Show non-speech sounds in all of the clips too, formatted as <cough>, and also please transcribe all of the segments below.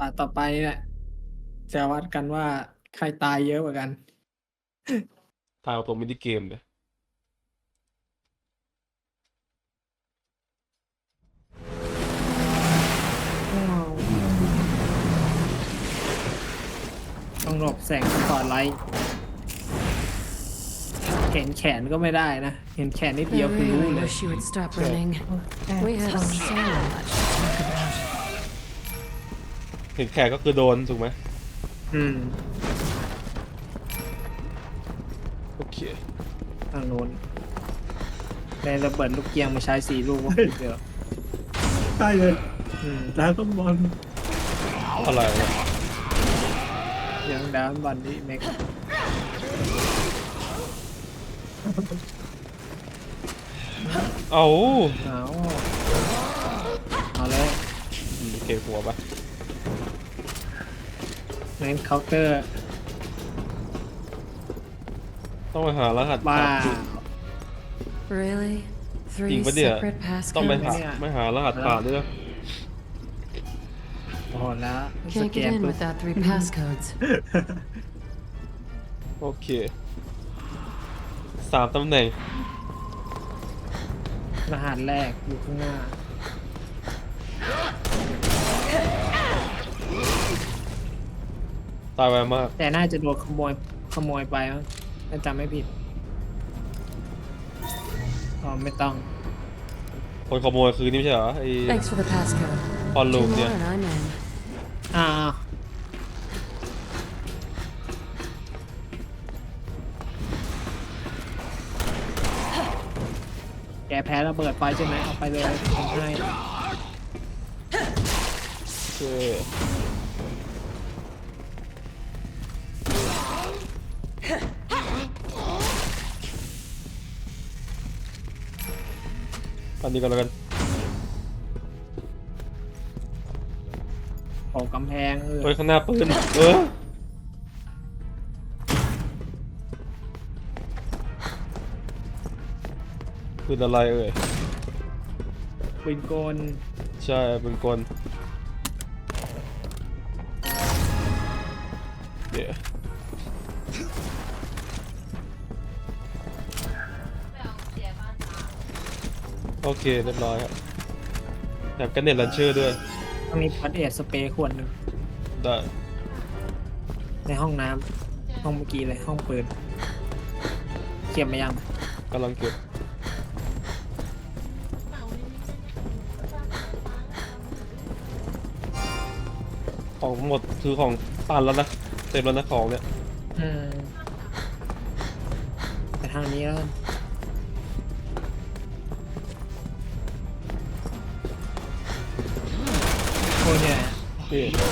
อ่าต่อไปเนี่ยจะวัดกันว่าใครตายเยอะกว่ากันทายเอาตัวมินิเกมเลยต้องหลบแสงสปอตไลท์เห็นแขนก็ไม่ได้นะ เห็นแขนนิด I เดียวคือรู้ really เลย wish you would stop running. We have so much to talk about. เห็นแขกก็คือโดนถูกไหมอืมโอเคทางโน้นในระเบิดลูกเกียงมาใช้สี่ลูกว่าเดี๋ยวใช่เลยอืมแล้วก็บอลอะไรวะยังดาวน์บอลที่เม็กเอาเอาเอาเลยอืมเก็บหัวปะ เน้นเคาน์เตอร์ต้องไปหารหัสบ้า ผ่านจุด Really? จริ Three งปะเนี่ย separate ต้องไป passcodes? หาไม่หารหัสผ่านด้วยนะโอ้โหแล้ว ส Can't แก get น in ปุ๊บ without three passcodes. โอเคสามตำแหน่งรหัสแรกอยู่ข้างหน้า ตายไวมาก แต่น่าจะโดนขโมยขโมยไปมั้งถ้าจำไม่ผิดอ๋อไม่ต้อง คนขโมยคือนี่ไม่ใช่เหรอไอ้ Thanks for the passcode. พอลลู Two มเนี่ย more and I'm in. อ่าแกแพ้ระเบิดไปใช่ไหมเอาไปเลยผมให้ โอเค อันนี้ก็แล้วกันขอกำแพงเออเฮ้ยข้างหน้าปืนเออปืนอะไรเอ่ยปืนกลใช่เป็นกล โอเคเรียบร้อยครับแถมกันเน็ตลันเชอร์ด้วยต้องมีพัดเอสสเปรย์ขวดหนึ่งได้ในห้องน้ำห้องเมื่อกี้เลยห้องปืนเก็บมายังกำลังเก็บของหมดคือของตันแล้วนะเต็มแล้วนะของเนี่ยอืมไปทางนี้แล้วกัน เนี่ยนี่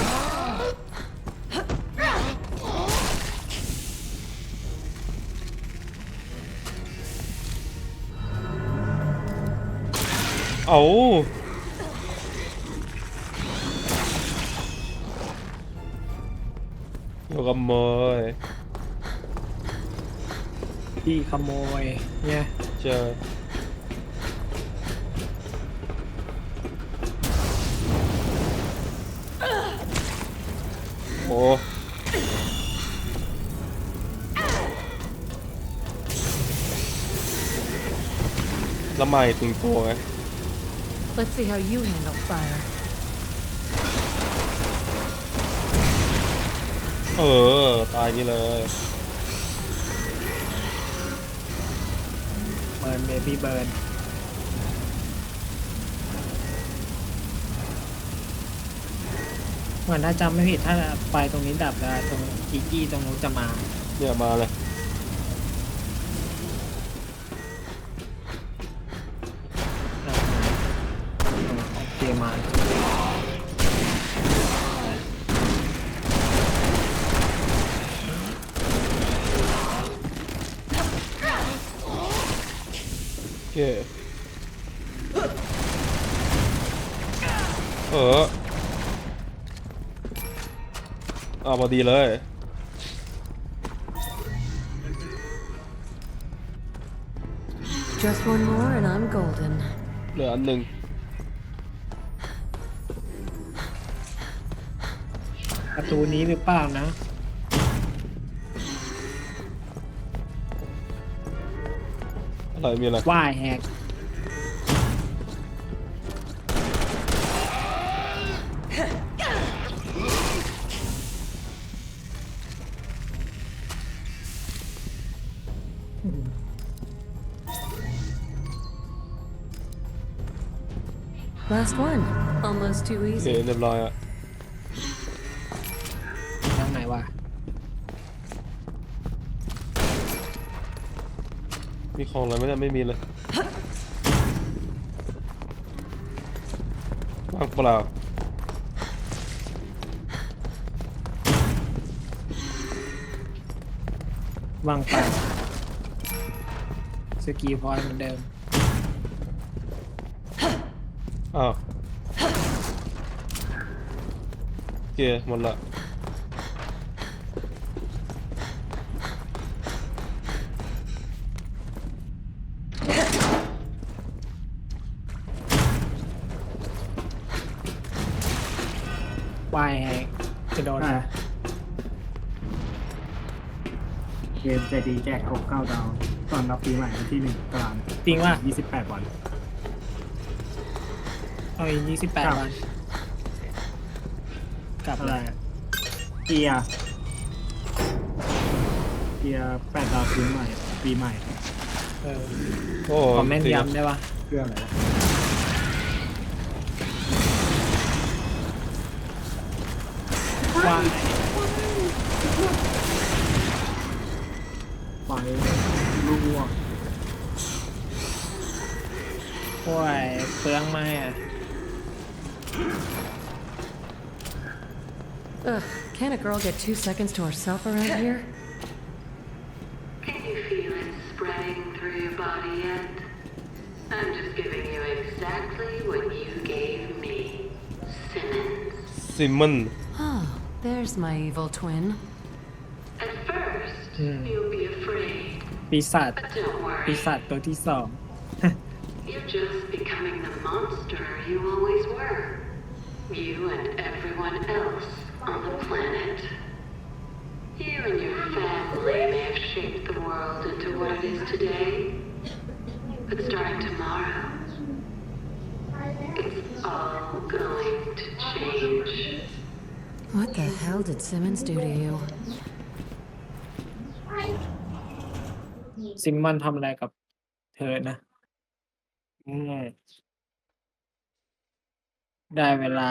เอาอยู่กับเมยที่ขโมยเนี่ยเจอ ล้วไม่ถึงตัวไง Let's see how you handle fire. เออ ตายนี่เลยเบิร์นเบบี้เบิร์น เหมือนถ้าจำไม่ผิดถ้าไฟตรงนี้ดับแล้วตรงกิกกี้ตรงนู้นจะมาเนี่ยมาเลยอ่าโอเคมาโอเคเออ อาพอดีเลย Just one more and I'm golden. เหลืออันหนึ่งประตูนี้หรือเปล่านะ อะไรมีอะไรว่ายแหก Last one. Almost too โอเค easy. เรียบร้อยอะทางไหนวะมีของอะไรไหมเนี่ยไม่มีเลยว่างเปล่าวางไปสกีพอยต์เหมือนเดิม อ้าวโอเคหมดละว่ายแหกจะโดนอะเกมใจดีแจกครบเก้าดาว ตอนรับปีใหม่วันที่หนึ่งกลางจริงว่ายี่สิบแปดวัน เอาอีกยี่สิบแปดครับ วันกลับอะไรเลยอะเกียร์เกียร์แปดดาวปีใหม่ปีใหม่เออโอ้ขอแม่นเสียยำได้ปะเครื่องอะไรวะว่ายไฟลูกวัวโอ้ยเปลืองไหมอะ Ugh, can't a girl get two seconds to herself around here? Can you feel it spreading through your body yet? I'm just giving you exactly what you gave me, Simmons. ซิมมอน Oh, there's my evil twin. At first, Hmm. you'll be afraid, ปีศาจ but don't ปี worry. ศาจตัวที่สอง <laughs> You're just becoming the monster you always were. You and everyone else on the planet. You and your family may have shaped the world into what it is today, but starting tomorrow, it's all going to change. What the hell did Simmons do to you? ซิมมอนทำอะไรกับเธอนะ อืม ได้เวลา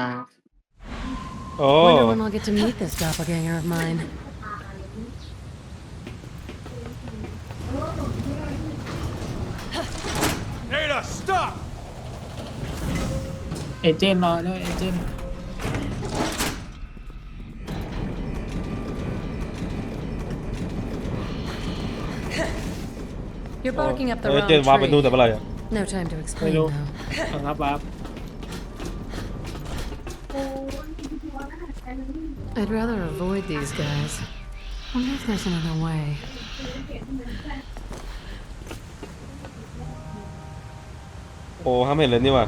โอ้ Wonder when I'll get to meet this doppelganger of mine. เอเจนต์รอด้วยเอเจนต์ You're barking up the เออ wrong เจนวาร์ปไปนู่น tree. แต่เมื่อไหร่อะ No time to ไม่ explain รู้ though. บังคับบัฟ I'd rather avoid these guys. Wonder if there's another way. โอ้ห้ามเห็นเลยนี่ว่ะ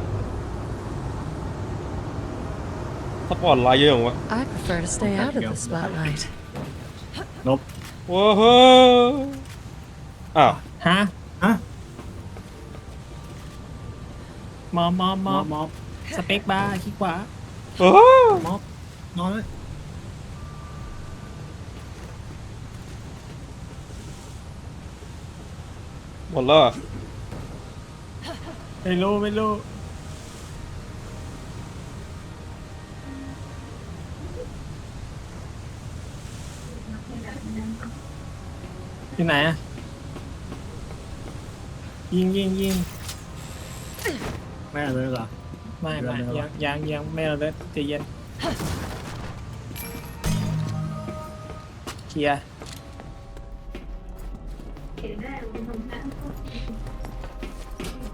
สปอร์ตไลท์เยอะของวะ I prefer to stay out of the spotlight. ลบว้าวอ้าวฮะฮะมอมมอมมมออมบมอบสเปคบาร์ขี้ขวา โอ้มอบนอนเลยหมดแล้วอะไม่รู้ไม่รู้ที่ไหนอะยิงยิงยิงไม่เอาเลยเหรอ ไม่ไม่เดี๋ยวยังยังยังไม่เอาเลยใจเย็นเคลียร์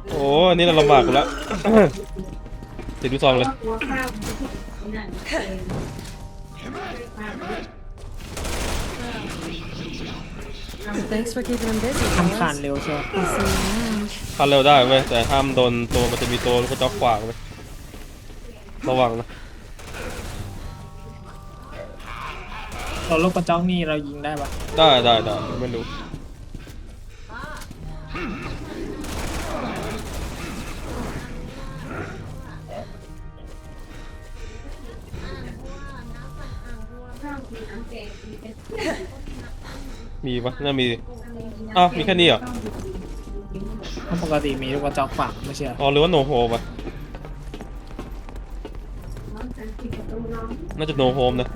โอ้อันนี่เราลำบากกูแล้ว ติดลูกซองเลย Thanks for keeping them busy. ทำคาน fellas. เร็วใช่ไหม I'll see you around. คันเร็วได้เว้ยแต่ห้ามโดนตัวมันจะมีตัวกระจอกขวางเลย ระวังนะเราลูกกระจ้องนี่เรายิงได้ปะได้ได้ได้ไม่รู้มีปะน่ามีอ้าวมีแค่นี้เหรอ เพราะปกติมีลูกกระจ้องฝังไม่ใช่เหรออ๋อหรือว่าโนโฮมอะ น่าจะโนโฮมนะ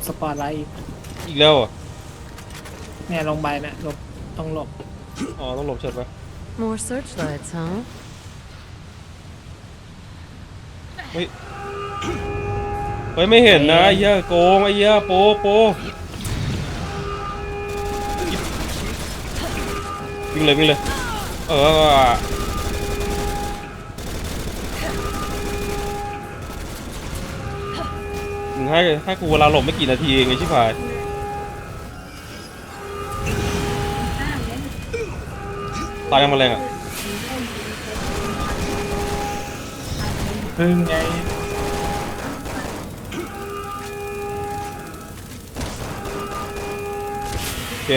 บสปอร์ตไลท์อีกอีกแล้วเหรอะเนี่ยลงไปเนี่ยหลบต้องหลบอ๋อต้องหลบใช่ปะ More searchlights, huh? เฮ้ยเฮ้ยไม่เห็นนะไอ้เหี้ยโกงไอ้เหี้ยโปโปวิ่งเลยวิ่งเลยเออ ให้ให้กูเวลาหลบไม่กี่นาทีเองไอ้ชิบหายตายยังแมาแรงอะพึ่งไงโอเค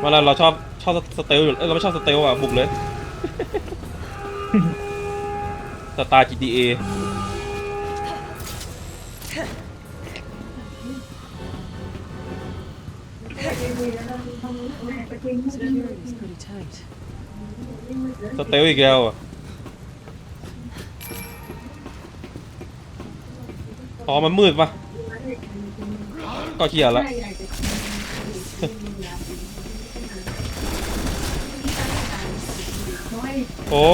เวลาเราชอบชอบสเตลอยู่เอ้ยเราไม่ชอบสเตลอะบุกเลย สตาร์ GTA สเตลอีกแล้วอะอ๋อมันมืดปะก็เคลียร์ละโอ้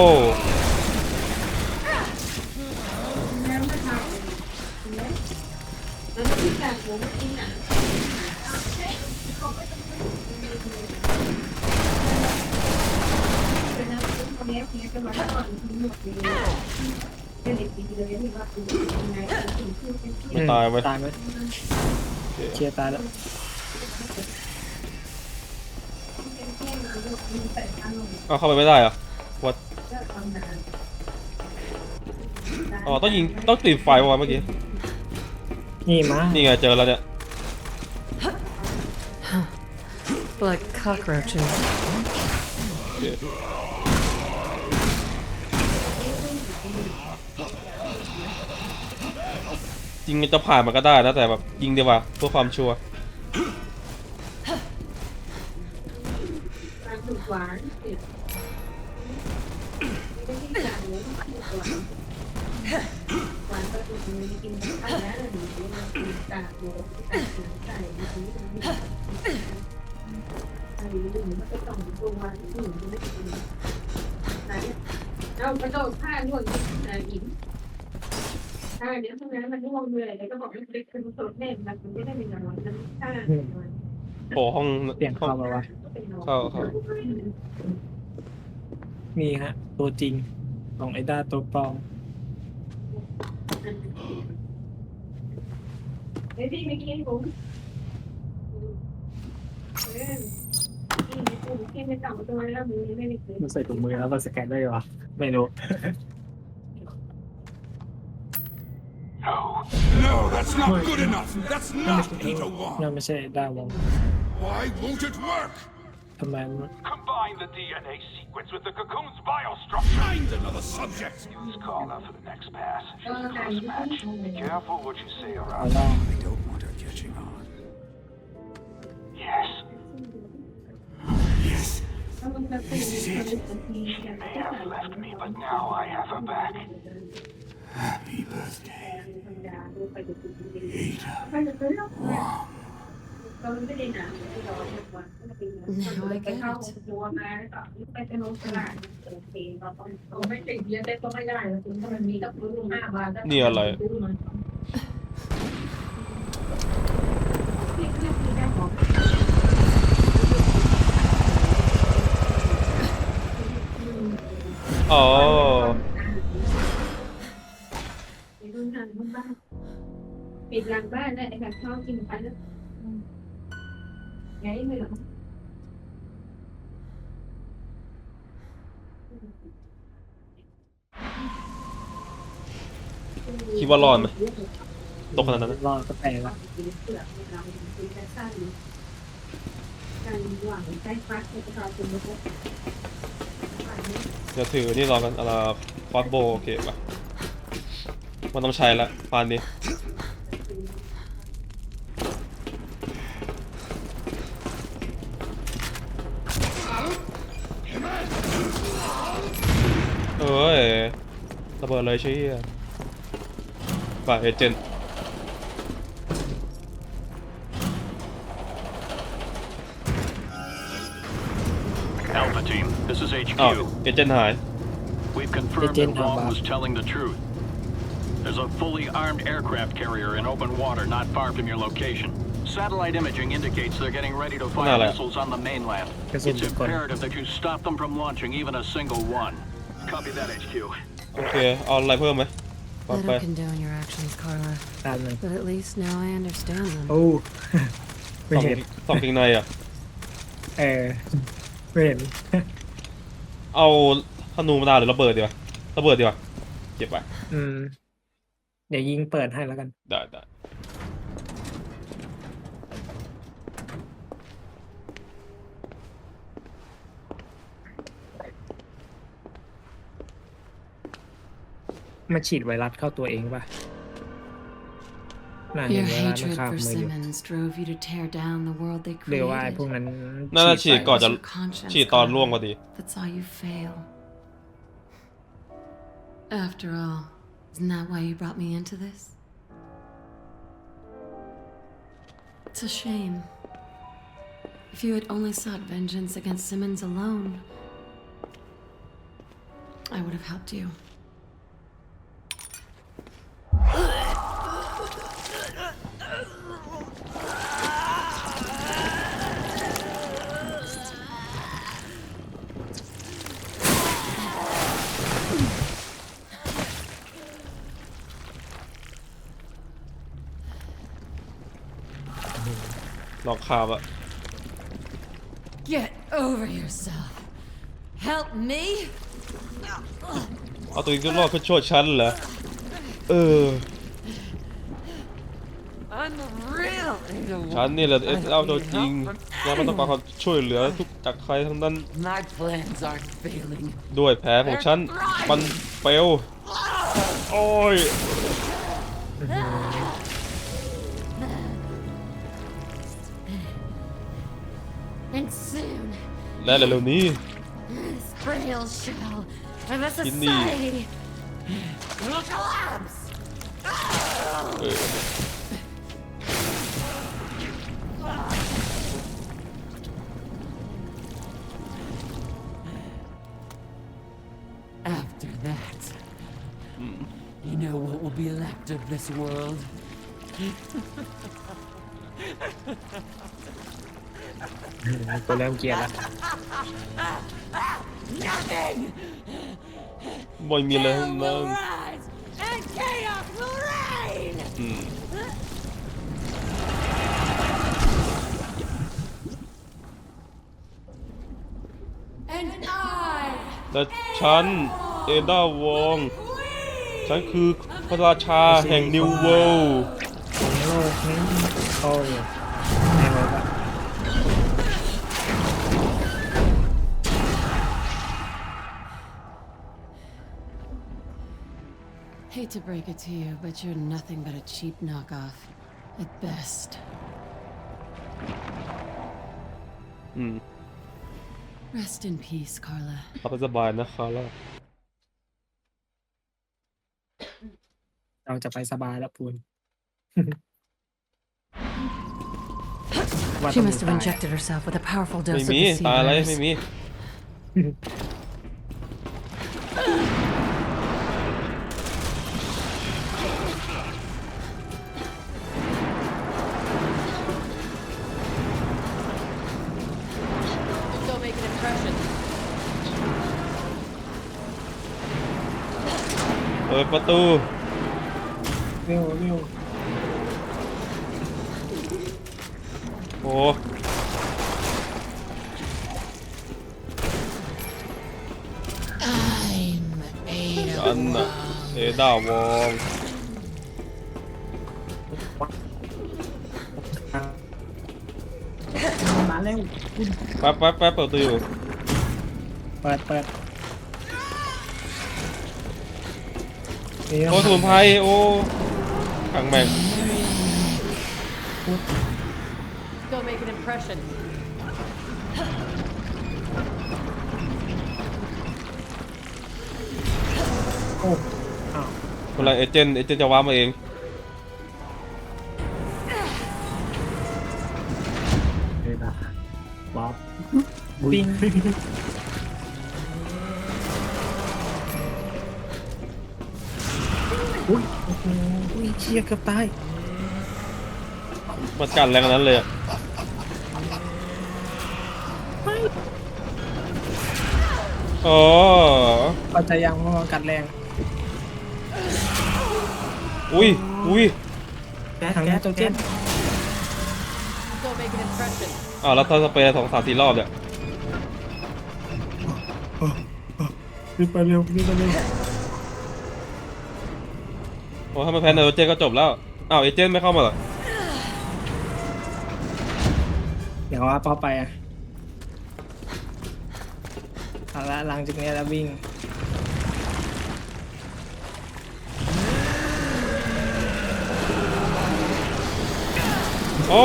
ไม่ตายไปตายไหมเคลียร์ตายแล้วเอาเข้าไปไม่ได้เหรอวัดอ๋อต้องยิงต้องติดไฟวะเมื่อกี้ นี่มานี่ไงเจอแล้วเนี่ย Like cockroaches. โอเคจริงมันจะผ่านมันก็ได้นะแต่แบบยิงดีกว่าเพื่อความชัวร์ ถ้าเดี๋ยวพวกนั้นมันล่วงเลยแล้วก็บอกว่าเล็กคือสดแน่มันไม่ได้เป็นนอนมันถ้าโอ้ห้องเปลี่ยนห้องเข้ามาวะ เข้าเข้านี่ฮะ ตัวจริงของไอด้าตัวปลอมเฮ้ยพี่ไม่กินผมเออพี่ไม่ต่ำตัวแล้วมือไม่ได้กินมันใส่ถุงมือแล้วมันสแกนได้เหรอไม่รู้ No, that's not good enough. That's not Peter นั่น Wong. ไม่ใช่ไอ้ด้าวง Why won't it work? ทำไมมัน Combine the DNA sequence with the cocoon's biostructure. Find another subject. Use Carla for the next pass. She's a close match. Be careful what you say เอา around. ล่อ I don't want her catching on. Yes, แล้วมันจะเป็น may have left me, but now I have her back. Happy birthday, ธรรมดาดูไปดูดูดู Ada มันจะเป็นเรื่องก็ไม่ได้หนาที่เราเมื่อาบาลโอเคเราต้องเราไม่ติดเรียนได้ก็ไม่ได้แล้วคุณถ้ามันมีต้องรู้ห้าบาทนี่อะไรนี่คือที่ได้ของอ๋อไปดูทางบ้านปิดหลังบ้านได้ไอ้แบบชอบกินไปแล้วไงไม่หรอคิดว่ารอดไหมตกขนาดนั้นไหมรอดก็แปลละการหวังใช้ฟักในประชาชนนะครับเดี๋ยวถือนี่รอกันอะไรคอสโบโอเคป่ะ มันต้องใช้ละปานนี้เอ้ยระเบิดเลยใช่ไหมฝ่ายเอเจนต์ Alpha team, this is อ้าว HQ. เอเจนต์หาย We've confirmed Agent that Wong Hamba. was telling the truth. There's a fully armed aircraft carrier in open water not far from your location. Satellite imaging indicates they're getting ready to fire Nada. missiles on the mainland. Kasi It's bukan. imperative that you stop them from launching even a single one. Copy that, HQ. โอเค เอาอะไรเพิ่มไหมป Let ไป her condone your actions, Carla. ตามเลย But at least now I understand them. <laughs> โอ้ ไม่ สอง เห็น สองเกงในอ่ะ เออไม่เห็น เอาธนูมาดาหรือระเบิดดีวะระเบิดดีวะเก็บไป อืม เดี๋ยวยิงเปิดให้แล้วกัน ได้ได้มาฉีดไวรัสเข้าตัวเองป่ะน่าเห็ Your นไวรัสมัน hatred คาบ for มืออยู่ Simmons drove you to tear down the world they หรือว่าไอ้พวก created. นั้นน่าจะฉีดก่อน It จะ was your conscience, ฉีดตอน Carla, ร่วงพอดี That saw you fail. After all, isn't that why you brought me into this? It's a shame. If you had only sought vengeance against Simmons alone, I would have helped you. ลองคาบอะ Get over yourself. Help me? เอาตัวเองก็รอดเพื่อโทษฉันเหรอ เออ I'm the real Ada ฉันนี่แหละเอสเอาตัวจริงงานไม่ต้องการความช่วยเหลือทุกจากใครทั้งนั้น My plans aren't failing. ด้วยแผลของฉัน มันเฟลโอ้ย end soon. Lalalo ni. This frail shell of a society will collapse. <laughs> After that, hmm. you know what will be left of this world? <laughs> กูเริ่มเกลียดแล้ว Nothing! ไม่มีอะไรทั้ง Hell นั้น will rise, and chaos will reign! อืม And I, และฉัน เอดาวอง ฉันคือพระราชาแห่งนิวเวิลด์ของโลกนี้โอ้ย hate to break it to you, but you're nothing but a cheap knockoff. At best. อืม Rest in peace, Carla. เอาไปสบายนะคาร่า เราจะไปสบายแล้วปูน ไ ว่า She ต้อง must have ตาย injected herself with a powerful ไม่ dose of มี the sea ตายอะไร virus. ไม่มี <laughs> ดประตู เร็วเร็วโอ้อันน่ะเอดาวองมาแล้วแป๊บแป๊บแป๊บเปิดประตูอยู่ เปิดเปิด นี่โอ้สมุนไพรโอ้ขังแม่ง Go make an impression. โอ้อ้าวเวลาเอเจนต์เอเจนต์จะว้ามาเองเลยนะบ๊อบปิ้ง อุ้ยโอ้โหอุ้ยเชี่ยเกือบตายมันกัดแรงขนาดนั้นเลยอะอ๋อเข้าใจยังว่ามันกัดแรงอุ้ยอุ้ยแก๊สทางแก๊นี้สตัวเจแก๊นส Go make an impression. อ้าวแล้วถ้าสเปรย์สองสามสี่รอบเนี่ยรีบไปเร็วรีบไปเร็วโอ้ถ้ามันแพ้ไนโตรเจนก็จบแล้วอ้าวเอเจนต์ไม่เข้ามาเหรอเดี๋ยวว่าพอไปอะเอาละหลังจากนี้แล้ววิ่ง โอ้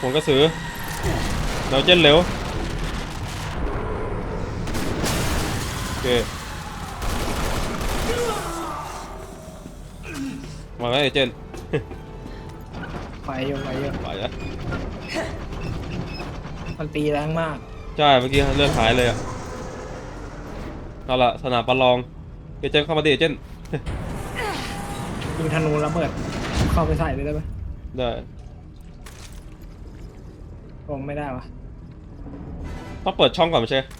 ผมก็ซื้อไนโตรเจนเร็ว โอ เคมาแล้วเอเจนต์ไปอยู่ไปอยู่ไปแล้วมันตีแรงมาก ใช่เมื่อกี้เลือดหายเลยอะเอาละสนามประลองเอเจนต์เข้ามาดิเอเจนต์ยิงธนูระเบิด เข้าไปใส่เลยได้ไหมได้ผมไม่ได้วะต้องเปิดช่องก่อนไม่ใช่อืม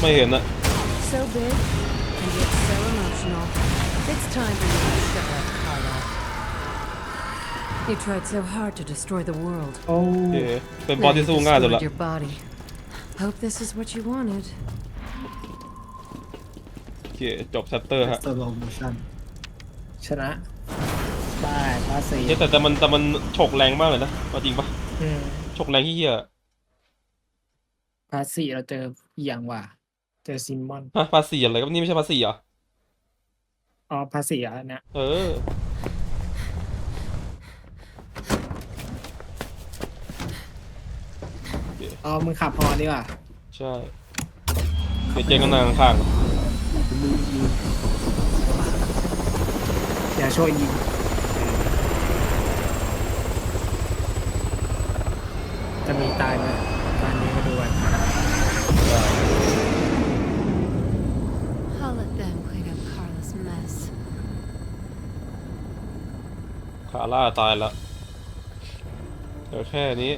ไม่เห็นอะ So big and yet so emotional. It's time for you to step up, Carla. You tried so hard to destroy the world. โอ้ โอเค เป็นบอสที่สู้ง่ายสุด destroyed ละ your body. Hope this is what you wanted. โอเคจบแชปเตอร์ฮะสโลโมชั่นชนะได้ภาษีเฮ้ยแต่แต่มันแต่มันฉกแรงมากเลยนะเอาจริงปะอืมฉกแรงที่เหี้ยภาษีเราเจออีกอย่างว่ะเจอซิมมอน ฮะภาษีอะไรก็นี่ไม่ใช่ภาษีเหรออ๋อภาษีอะอันเนี้ยเอออ๋อมึงขับพอดีกว่าใช่เอเจนต์ก็นั่งข้าง อย่าช่วยยิงจะมีตายไหมการนี้มาดูกัน I'll let them clean up Carla's mess. ขาล่าตายแล้วเดี๋ยวแค่นี้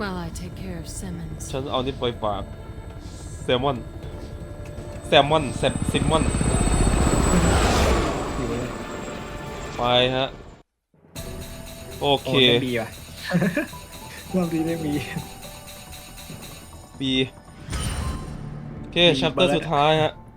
While I take care of Simmons. ฉันเอานี่ไปฝากแซลมอน แซลมอนแซมซิมมอน ไปฮะ โอโอเคเคได้บีว่ะ รอบนี้ได้บีบีโอเคชัปเตอร์สุดท้ายฮะ